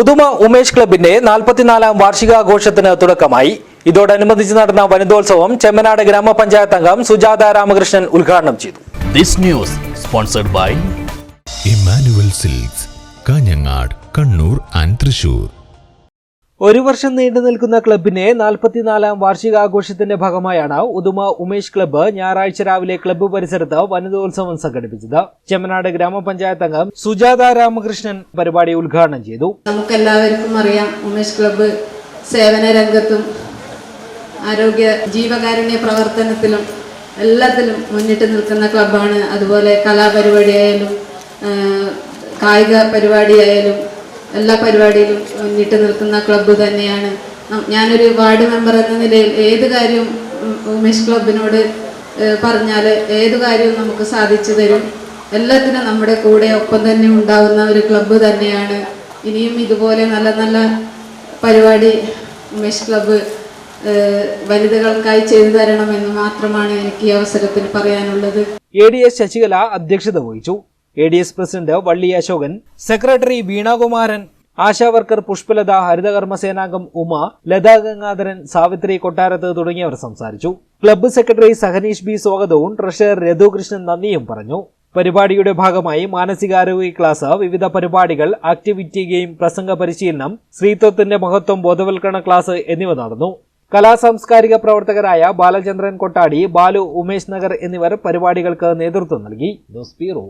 ഉദുമ ഉമേഷ് ക്ലബിന്റെ നാൽപ്പത്തിനാലാം വാർഷികാഘോഷത്തിന് തുടക്കമായി. ഇതോടനുബന്ധിച്ച് നടന്ന വനിതോത്സവം ചെമ്മനാട് ഗ്രാമപഞ്ചായത്ത് അംഗം സുജാത രാമകൃഷ്ണൻ ഉദ്ഘാടനം ചെയ്തു. This news sponsored by Emmanuel silks Kanhangad Kannur and Thrissur ഒരു വർഷം നീണ്ടു നിൽക്കുന്ന ക്ലബിന്റെ നാൽപ്പത്തിനാലാം വാർഷികാഘോഷത്തിന്റെ ഭാഗമായാണ് ഉദുമ ഉമേഷ് ക്ലബ്ബ് ഞായറാഴ്ച രാവിലെ ക്ലബ്ബ് പരിസരത്ത് വനിതോത്സവം സംഘടിപ്പിച്ചത്. ചെമ്മനാട് ഗ്രാമപഞ്ചായത്ത് അംഗം സുജാത രാമകൃഷ്ണൻ പരിപാടി ഉദ്ഘാടനം ചെയ്തു. നമുക്ക് എല്ലാവർക്കും അറിയാം ഉമേഷ് ക്ലബ്ബ് സേവന രംഗത്തും ആരോഗ്യ ജീവകാരുണ്യ പ്രവർത്തനത്തിലും എല്ലാത്തിലും മുന്നിട്ട് നിൽക്കുന്ന ക്ലബ്ബാണ്. അതുപോലെ കലാപരിപാടിയായാലും കായിക പരിപാടിയായാലും എല്ലാ പരിപാടിയിലും മുന്നിട്ട് നിൽക്കുന്ന ക്ലബ്ബ് തന്നെയാണ്. ഞാനൊരു വാർഡ് മെമ്പർ എന്ന നിലയിൽ ഏത് കാര്യവും ഉമേഷ് ക്ലബിനോട് പറഞ്ഞാൽ ഏത് കാര്യവും നമുക്ക് സാധിച്ചു തരും. എല്ലാത്തിനും നമ്മുടെ കൂടെ ഒപ്പം തന്നെ ഉണ്ടാവുന്ന ഒരു ക്ലബ്ബ് തന്നെയാണ്. ഇനിയും ഇതുപോലെ നല്ല നല്ല പരിപാടി ഉമേഷ് ക്ലബ്ബ് വനിതകൾക്കായി ചെയ്തു തരണമെന്ന് മാത്രമാണ് എനിക്ക് ഈ അവസരത്തിൽ പറയാനുള്ളത്. എ ഡി എസ് ശശികല അധ്യക്ഷത വഹിച്ചു. A D S president Valli Ashokan secretary Veenakumaran ASHA worker Pushpalatha ഹരിതകർമ്മസേനാംഗം Uma Latha Gangadharan Savithri Kottarath തുടങ്ങിയവർ സംസാരിച്ചു. ക്ലബ്ബ് സെക്രട്ടറി സഹനീഷ് ബി സ്വാഗതവും ട്രഷറർ രഘുകൃഷ്ണൻ നന്ദിയും പറഞ്ഞു. പരിപാടിയുടെ ഭാഗമായി മാനസികാരോഗ്യ ക്ലാസ് വിവിധ പരിപാടികൾ ആക്ടിവിറ്റി ഗെയിം പ്രസംഗ പരിശീലനം സ്ത്രീത്വത്തിന്റെ മഹത്വം ബോധവൽക്കരണ ക്ലാസ് എന്നിവ നടന്നു. കലാ സാംസ്കാരിക പ്രവർത്തകരായ ബാലചന്ദ്രൻ കൊട്ടാടി ബാലു ഉമേഷ് നഗർ എന്നിവർ പരിപാടികൾക്ക് നേതൃത്വം നൽകി. News bureau